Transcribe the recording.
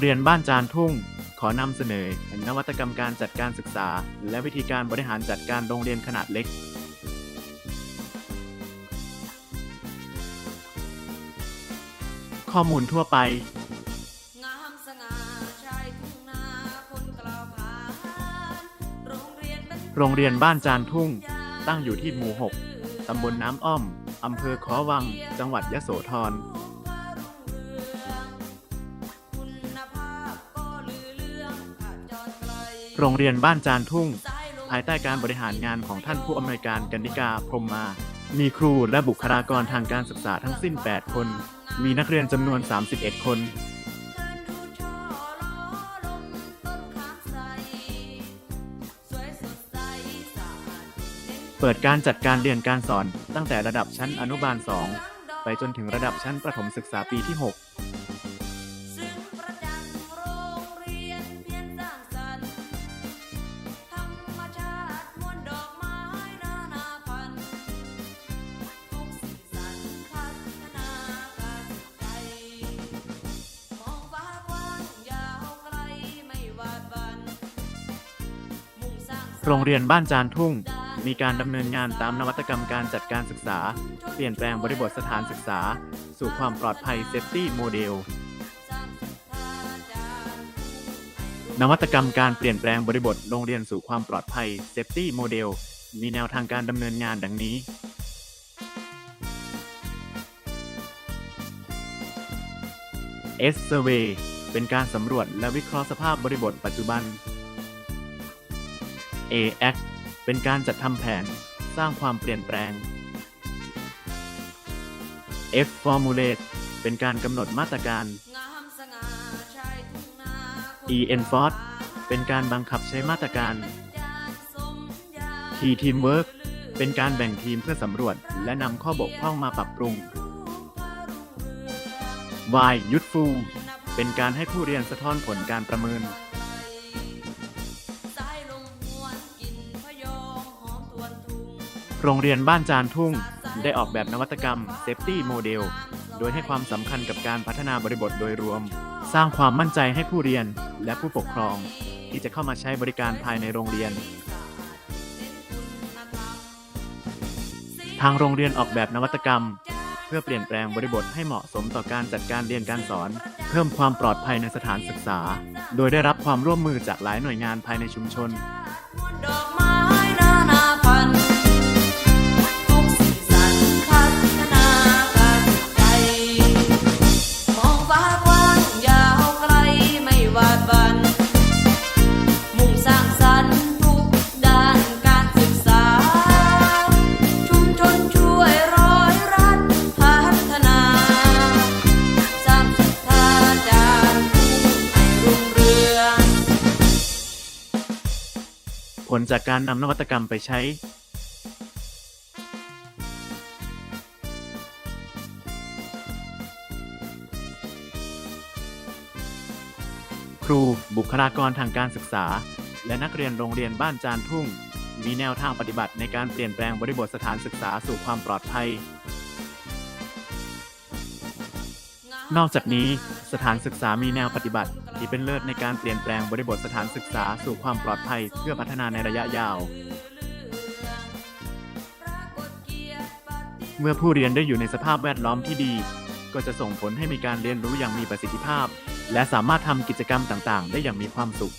โรงเรียนบ้านจานทุ่ง ขอนำเสนอนวัตกรรมการจัดการศึกษา และวิธีการบริหารจัดการโรงเรียนขนาดเล็ก ข้อมูลทั่วไป งามสง่าชายทุ่งนาคนกล่าวขานโรงเรียนเป็นโรงเรียนบ้านจานทุ่ง ตั้งอยู่ที่หมู่ 6 ตำบลน้ำอ้อม อำเภอขอวัง จังหวัดยะโสธร โรงเรียนบ้านจานทุ่ง ภายใต้การบริหารงานของท่านผู้อำนวยการกันิกาพรมมา มีครูและบุคลากรทางการศึกษาทั้งสิ้น 8 คน มีนักเรียนจำนวน 31 คนเปิดการจัดการเรียนการสอนตั้งแต่ระดับชั้นอนุบาล 2 ไปจนถึงระดับชั้นประถมศึกษาปีที่ 6 โรงเรียนบ้านจานทุ่ง มีการดำเนินงานตามนวัตกรรมการจัดการศึกษา เปลี่ยนแปลงบริบทสถานศึกษา สู่ความปลอดภัยเซฟตี้โมเดลนวัตกรรมการเปลี่ยนแปลงบริบทโรงเรียนสู่ความปลอดภัย Safety Model มีแนวทางการดำเนินงานดังนี้ S Survey เป็นการสำรวจและวิเคราะห์สภาพบริบทปัจจุบัน A Act เป็นการจัดทำแผนสร้างความเปลี่ยนแปลง F Formulate เป็นการกำหนดมาตรการ E Enforce เป็นการบังคับใช้มาตรการ T Teamwork เป็นการแบ่งทีมเพื่อสำรวจและนำข้อบกพร่องมาปรับปรุง Y Useful เป็นการให้ผู้เรียนสะท้อนผลการประเมิน โรงเรียนบ้านจานทุ่ง ได้ออกแบบนวัตกรรม Safety Model โดยให้ความสำคัญกับการพัฒนาบริบทโดยรวม สร้างความมั่นใจให้ผู้เรียนและผู้ปกครอง ที่จะเข้ามาใช้บริการภายในโรงเรียน ทางโรงเรียนออกแบบนวัตกรรม เพื่อเปลี่ยนแปลงบริบทให้เหมาะสมต่อการจัดการเรียนการสอน เพิ่มความปลอดภัยในสถานศึกษา โดยได้รับความร่วมมือจากหลายหน่วยงานภายในชุมชน ผลจากการนำนวัตกรรมไปใช้ครู บุคลากรทางการศึกษา และนักเรียนโรงเรียนบ้านจานทุ่ง มีแนวทางปฏิบัติในการเปลี่ยนแปลงบริบทสถานศึกษาสู่ความปลอดภัย นอกจากนี้สถานศึกษามีแนวปฏิบัติ ที่เป็นเลิศในการเปลี่ยนแปลงบริบทสถานศึกษาสู่ความปลอดภัยเพื่อพัฒนาในระยะยาว เมื่อผู้เรียนได้อยู่ในสภาพแวดล้อมที่ดี ก็จะส่งผลให้มีการเรียนรู้อย่างมีประสิทธิภาพ และสามารถทำกิจกรรมต่างๆ ได้อย่างมีความสุข